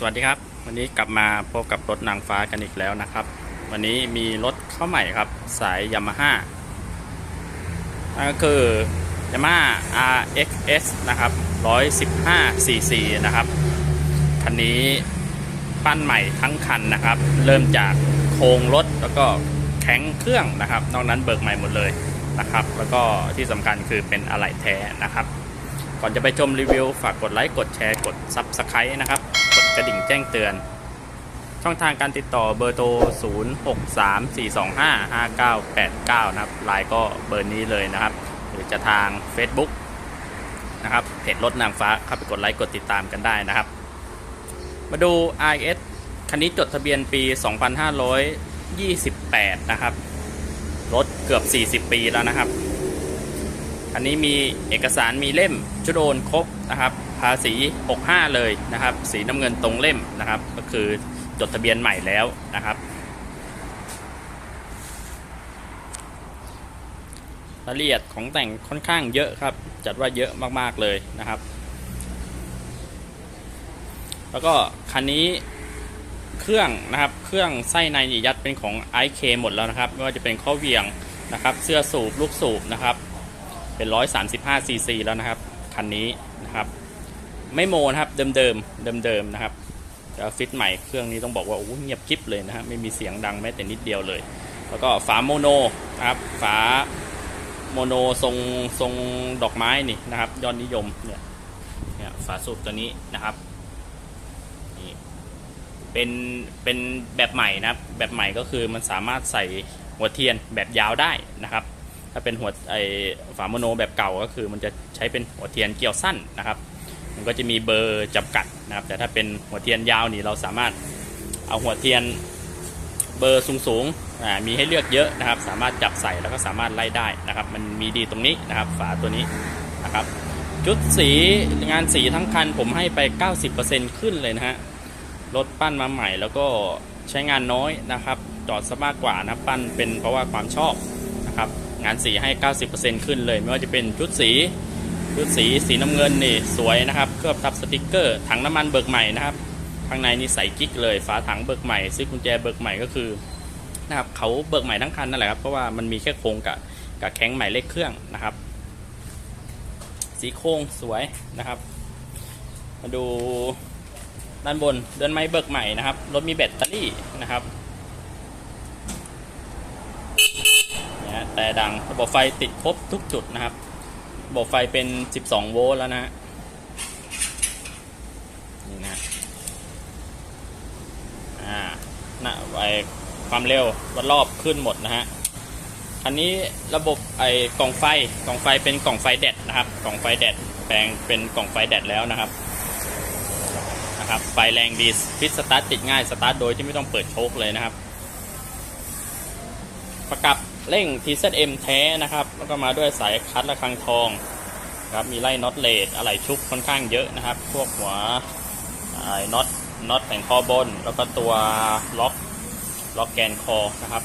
สวัสดีครับ วันนี้กลับมาพบกับรถนางฟ้ากันอีกแล้วนะครับ วันนี้มีรถเข้าใหม่ครับ สายยามาฮ่าก็คือ Yamaha RXS นะครับ115 cc นะครับ คันนี้ปั้นใหม่ทั้งคันนะครับ เริ่มจากโครงรถแล้วก็แข็งเครื่องนะครับ นอกนั้นเบิกใหม่หมดเลยนะครับ แล้วก็ที่สำคัญคือเป็นอะไหล่แท้นะครับ ก่อนจะไปชมรีวิว ฝากกดไลค์ กดแชร์ กด Subscribe นะครับ กระดิ่งแจ้งเตือน ช่องทางการติดต่อเบอร์โทร 0634255989 นะครับไลน์ก็เบอร์นี้เลยนะครับ หรือจะทาง Facebook นะครับเพจรถนางฟ้าเข้าไปกดไลค์กดติดตามกันได้นะครับ มาดู RS คันนี้จดทะเบียนปี 2528 นะครับ รถเกือบ 40 ปีแล้วนะครับ อันนี้มีเอกสารมีเล่มชุดโอนครบนะครับ ภาษี 65 เลยนะครับ สีน้ำเงินตรงเล่มนะครับ ก็คือจดทะเบียนใหม่แล้วนะครับรายละเอียดของแต่งค่อนข้างเยอะครับ จัดว่าเยอะมากๆเลยนะครับ แล้วก็คันนี้เครื่องนะครับ เครื่องไส้ในยัดเป็นของ IK หมดแล้วนะครับ ไม่ว่าจะเป็นข้อเหวียงนะครับ เสื้อสูบ ลูกสูบนะครับ เป็น 135 ซีซีแล้วนะครับ คันนี้นะครับ ไม่โมนะครับ เดิมเดิมเดิมเดิมๆนะครับแต่ฟิตใหม่เครื่องนี้ต้องบอกว่าโอ้โหเงียบกริบเลยนะฮะไม่มีเสียงดังแม้แต่นิดเดียวเลย แล้วก็ฝาโมโนนะครับฝาโมโนทรงทรงดอกไม้นี่นะครับ ยอดนิยมเนี่ยเนี่ยฝาสูบตัวนี้นะครับนี่เป็นเป็นแบบใหม่นะครับ แบบใหม่ก็คือมันสามารถใส่หัวเทียนแบบยาวได้นะครับ ถ้าเป็นหัวไอฝาโมโนแบบเก่าก็คือ มันจะใช้เป็นหัวเทียนเกี่ยวสั้นนะครับ มันก็จะมีเบอร์จำกัดนะครับ แต่ถ้าเป็นหัวเทียนยาวนี่เราสามารถเอาหัวเทียนเบอร์สูงๆอ่ามีให้เลือกเยอะนะครับ สามารถจับใส่แล้วก็สามารถไล่ได้นะครับ มันมีดีตรงนี้นะครับ ฝาตัวนี้นะครับ ชุดสีงานสีทั้งคันผมให้ไป 90%ขึ้นเลยนะฮะรถปั้นมาใหม่แล้วก็ใช้งานน้อยนะครับ จอดซะมากกว่านะปั้นเป็นเพราะว่าความชอบ งานสีให้ 90%ขึ้นเลย ไม่ว่าจะเป็นชุดสีชุดสีสีน้ำเงินนี่สวยนะครับเคลือบทับสติกเกอร์ ถังน้ำมันเบิกใหม่นะครับข้างในนี่ใสกิ๊กเลยฝาถังเบิกใหม่ซื้อกุญแจเบิกใหม่ก็คือนะครับเขาเบิกใหม่ทั้งคันนั่นแหละครับเพราะว่ามันมีแค่โครงกับกับแข้งใหม่เลขเครื่องนะครับ สีโครงสวยนะครับ มาดูด้านบนเดินไม้เบิกใหม่นะครับรถมีแบตเตอรี่นะครับเนี่ยฮะ แต่ดังระบบไฟติดครบทุกจุดนะครับระบบไฟเป็น 12 โวลต์แล้วนะฮะนี่นะฮะอ่านะไอความเร็ววัดรอบขึ้นหมดนะฮะอันนี้ระบบไอกล่องไฟกล่องไฟเป็นกล่องไฟแดดนะครับ กล่องไฟแดดแปลงเป็นกล่องไฟแดดแล้วนะครับนะครับไฟแรงดีฟิตสตาร์ทติดง่ายสตาร์ทโดยที่ไม่ต้องเปิดโชคเลยนะครับ ประกับ เร่ง TZM แท้นะครับ แล้วก็มาด้วยสายคัดระฆังทองครับมีไล่น็อตเลดอะไหล่ชุบค่อนข้างเยอะนะครับ พวกหัวไอ้น็อตน็อตแผงคอบน แล้วก็ตัวล็อกล็อกแกนคอนะครับ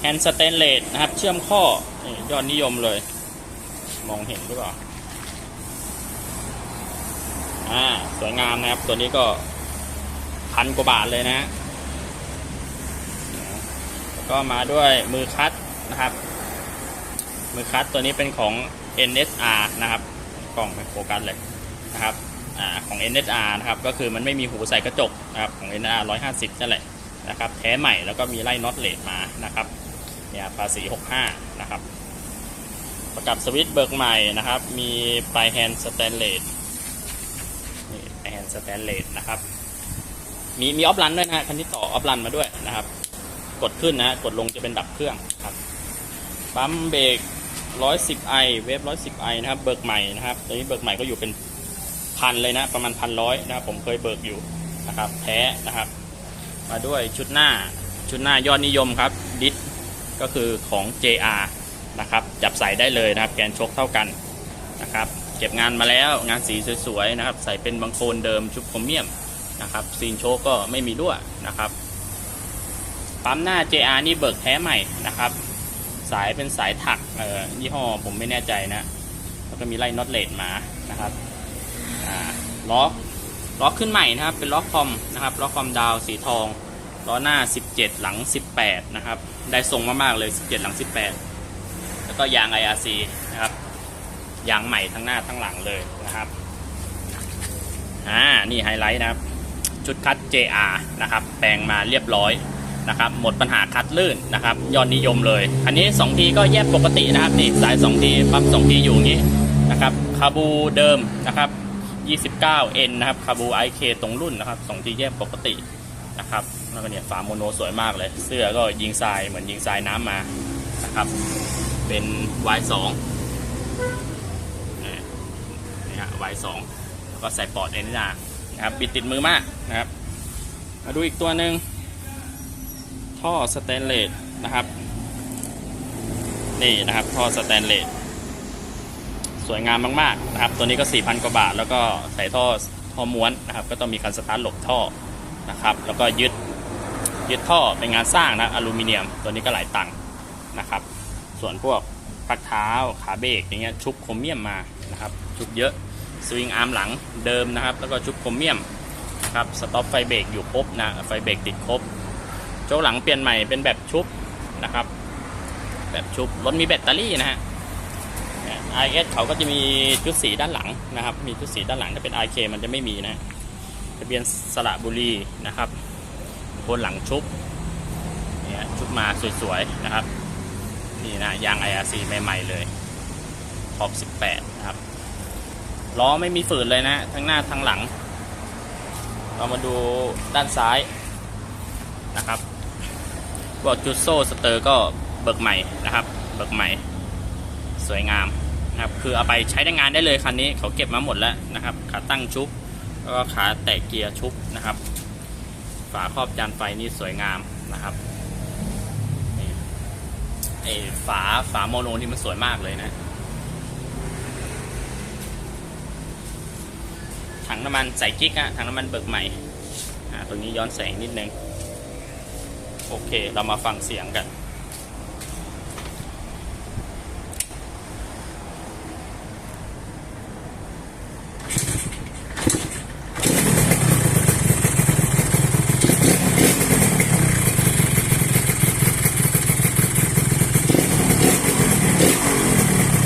แฮนด์สเตนเลสนะครับ เชื่อมข้อยอดนิยมเลย มองเห็นหรือเปล่าอ่าสวยงามนะครับ ตัวนี้ก็พันกว่าบาทเลยนะฮะแล้วก็มาด้วยมือคัด นะครับ มือคัดตัวนี้เป็นของ NSR นะครับกล่องไม่โฟกัสเลยนะครับอของ NSR นะครับก็คือมันไม่มีหูใส่กระจกนะครับของ NSR 150นั่นแหละนะครับแท้ใหม่แล้วก็มีไล่น็อตเลดมานะครับเนี่ยภาษี 65 นะครับ ประกับสวิตช์เบิกใหม่นะครับ มีปลายแฮนด์สแตนเลสนี่ปลายแฮนด์สแตนเลสนะครับ มีมีออฟรันด้วยนะฮะคันนี้ต่อออฟรันมาด้วยนะครับ กดขึ้นนะกดลงจะเป็นดับเครื่องครับ ปั๊มเบรก110ไอเวฟ110ไอนะครับ เบิกใหม่นะครับตัวนี้เบิกใหม่ก็อยู่เป็นพันเลยนะ ประมาณพันร้อยนะครับ ผมเคยเบิกอยู่นะครับ แท้นะครับ มาด้วยชุดหน้า ชุดหน้ายอดนิยมครับ ดิสก็คือของ JR นะครับ จับใส่ได้เลยนะครับ แกนชกเท่ากันนะครับ เก็บงานมาแล้วงานสีสวยๆนะครับ ใส่เป็นบังโคลนเดิมชุบโครเมียมนะครับ ซีนโชกก็ไม่มีรั่วนะครับ ปั๊มหน้า JR นี่เบิกแท้ใหม่นะครับ สายเป็นสายถักเอ่อยี่ห้อผมไม่แน่ใจนะ แล้วก็มีไล่น็อตเลดมานะครับอ่าล็อล้อขึ้นใหม่นะครับ เป็นล้อคอมนะครับล้อคอมดาวสีทองล้อหน้า 17 หลัง 18 นะครับ ได้ทรงมากๆเลย 17 หลัง 18 แล้วก็ยาง IRC นะครับ ยางใหม่ทั้งหน้าทั้งหลังเลยนะครับ อ่า นี่ไฮไลท์นะครับ ชุดคัด JR นะครับ แปลงมาเรียบร้อย นะครับหมดปัญหาคัดลื่นนะครับยอดนิยมเลย อันนี้2ทีก็แยกปกตินะครับนี่สาย2ทีปั๊บ2ทีอยู่อย่างนี้นะครับคาบูเดิมนะครับ 29N นะครับคาบู IK ตรงรุ่นนะครับ2ทีแยกปกตินะครับแล้วก็เนี่ยฝาโมโนสวยมากเลย เสื้อก็ยิงทรายเหมือนยิงทรายน้ำมานะครับเป็น Y2 นี่นี่ฮะ Y2 แล้วก็ใส่ปอร์ตเอ็นินานะครับบิดติดมือมากนะครับมาดูอีกตัวหนึ่ง ท่อสแตนเลสนะครับ นี่นะครับท่อสแตนเลสสวยงามมากๆนะครับ ตัวนี้ก็ 4,000 กว่าบาท แล้วก็ใส่ท่อท่อม้วนนะครับ ก็ต้องมีคันสตาร์ทหลบท่อนะครับ แล้วก็ยึดยึดท่อเป็นงานสร้างนะอลูมิเนียมตัวนี้ก็หลายตังค์นะครับ ส่วนพวกปลักเท้าขาเบรกอย่างเงี้ยชุบโครเมียมมานะครับ ชุบเยอะสวิงอาร์มหลังเดิมนะครับ แล้วก็ชุบโครเมียมครับสต็อปไฟเบรกอยู่ครบนะไฟเบรกติดครบ โจ้หลังเปลี่ยนใหม่เป็นแบบชุบนะครับ แบบชุบรถมีแบตเตอรี่นะฮะ i อเขาก็จะมีชุดสีด้านหลังนะครับ มีชุดสีด้านหลังถ้าเป็น IK มันจะไม่มีนะทะเบียนสระบุรีนะครับบนหลังชุบเนี่ยชุบมาสวยๆนะครับนี่นะยาง IRC ใหม่ๆเลยขอบ 18 นะครับล้อไม่มีฝืนเลยนะทั้งหน้าทั้งหลัง เรามาดูด้านซ้ายนะครับ วกจุดโซ่สเตอร์ก็เบิกใหม่นะครับ เบิกใหม่ สวยงามนะครับ คือเอาไปใช้ได้งานได้เลยคันนี้เขาเก็บมาหมดแล้วนะครับ ขาตั้งชุบ แล้วก็ขาแตะเกียร์ชุบนะครับ ฝาครอบจานไฟนี่สวยงามนะครับไอฝาฝาโมโนนี่มันสวยมากเลยนะ ถังน้ำมันใส่กิ๊กอะถังน้ำมันเบิกใหม่ อ่า ตรงนี้ย้อนแสงนิดนึง โอเค เรามาฟังเสียงกัน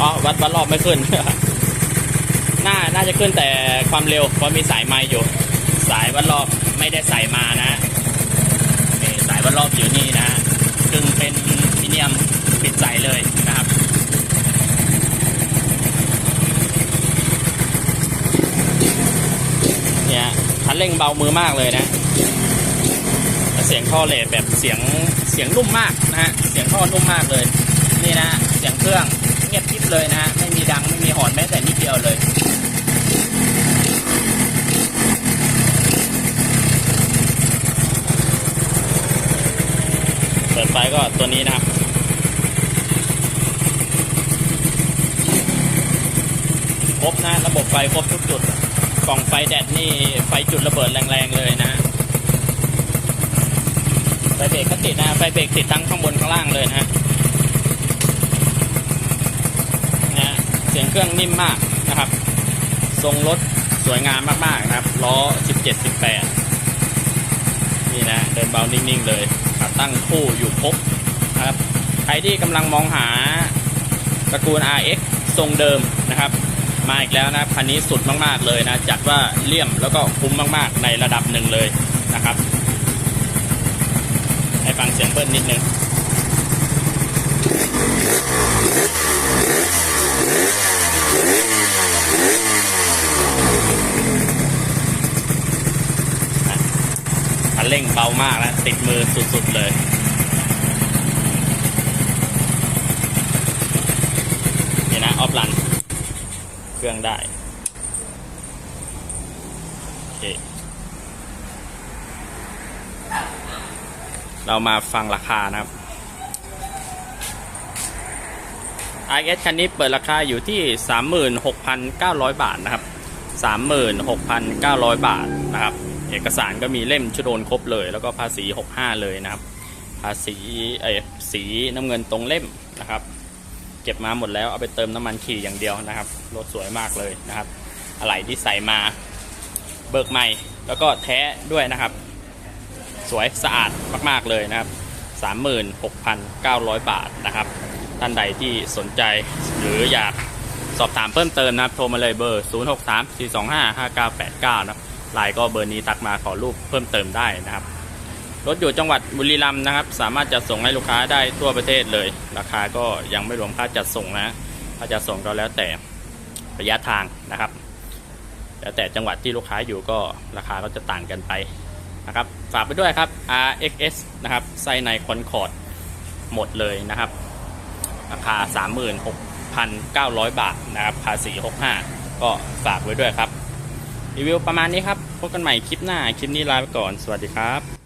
อ๋อวัดวัดรอบไม่ขึ้น น่า น่าจะขึ้นแต่ความเร็วเพราะมีสายไม้อยู่ สายวัดรอบไม่ได้ใส่มานะ นี่ารอบอยู่นี่นะจึงเป็นมิเนียมปิดใสเลยนะครับเนี่ยคันเร่งเบามือมากเลยนะเสียงท่อเลดแบบเสียงเสียงนุ่มมากนะฮะเสียงท่อนุ่มมากเลย นี่นะเสียงเครื่องเงียบกริบเลยนะฮะไม่มีดังไม่มีหอนแม้แต่นิดเดียวเลย ปิดไฟก็ตัวนี้นะครับ ครบนะระบบไฟครบทุกจุด กล่องไฟแดดนี่ไฟจุดระเบิดแรงๆเลยนะ ไฟเบรกก็ติดนะ ไฟเบรกติดทั้งข้างบนข้างล่างเลยนะฮะนะฮะเสียงเครื่องนิ่มมากนะครับ ทรงรถสวยงามมากๆนะครับ ล้อ 17 18 นี่นะ เดินเบานิ่งๆเลย ตั้งคู่อยู่ครบนะครับใครที่กำลังมองหาตระกูล RX ทรงเดิมนะครับ มาอีกแล้วนะคันนี้สุดมากๆเลยนะ จัดว่าเลี่ยมแล้วก็คุ้มมากๆ ในระดับหนึ่งเลยนะครับ ให้ฟังเสียงเบิ้ลนิดนึง คันเร่งเบามากแล้วติดมือสุดๆเลยนี่นะออฟลัน เครื่องได้ โอเค เรามาฟังราคานะครับ RS คันนี้เปิดราคาอยู่ที่ 36,900 บาทนะครับ 36,900 บาทนะครับ เอกสารก็มีเล่มชุดโอนครบเลย แล้วก็ภาษี 65 เลยนะครับ ภาษีเอยสีน้ำเงินตรงเล่มนะครับ เก็บมาหมดแล้วเอาไปเติมน้ำมันขี่อย่างเดียวนะครับรถสวยมากเลยนะครับ อะไหล่ที่ใส่มาเบิกใหม่ แล้วก็แท้ด้วยนะครับ สวยสะอาดมากๆเลยนะครับ 36,900 บาทนะครับ ท่านใดที่สนใจหรืออยากสอบถามเพิ่มเติมนะครับ โทรมาเลยเบอร์ 0634255989 นะครับ ไลน์ก็เบอร์นี้ทักมาขอรูปเพิ่มเติมได้นะครับ รถอยู่จังหวัดบุรีรัมย์นะครับ สามารถจัดส่งให้ลูกค้าได้ทั่วประเทศเลย ราคาก็ยังไม่รวมค่าจัดส่งนะค่าจัดส่งก็แล้วแต่ระยะทางนะครับ แล้วแต่จังหวัดที่ลูกค้าอยู่ก็ราคาก็จะต่างกันไปนะครับฝากไปด้วยครับ RXS นะครับไส้ในคอนคอร์ดหมดเลยนะครับ ราคา 36,900 บาทนะครับภาษี65 ก็ฝากไว้ด้วยครับ รีวิวประมาณนี้ครับ พบกันใหม่คลิปหน้า คลิปนี้ลาไปก่อน สวัสดีครับ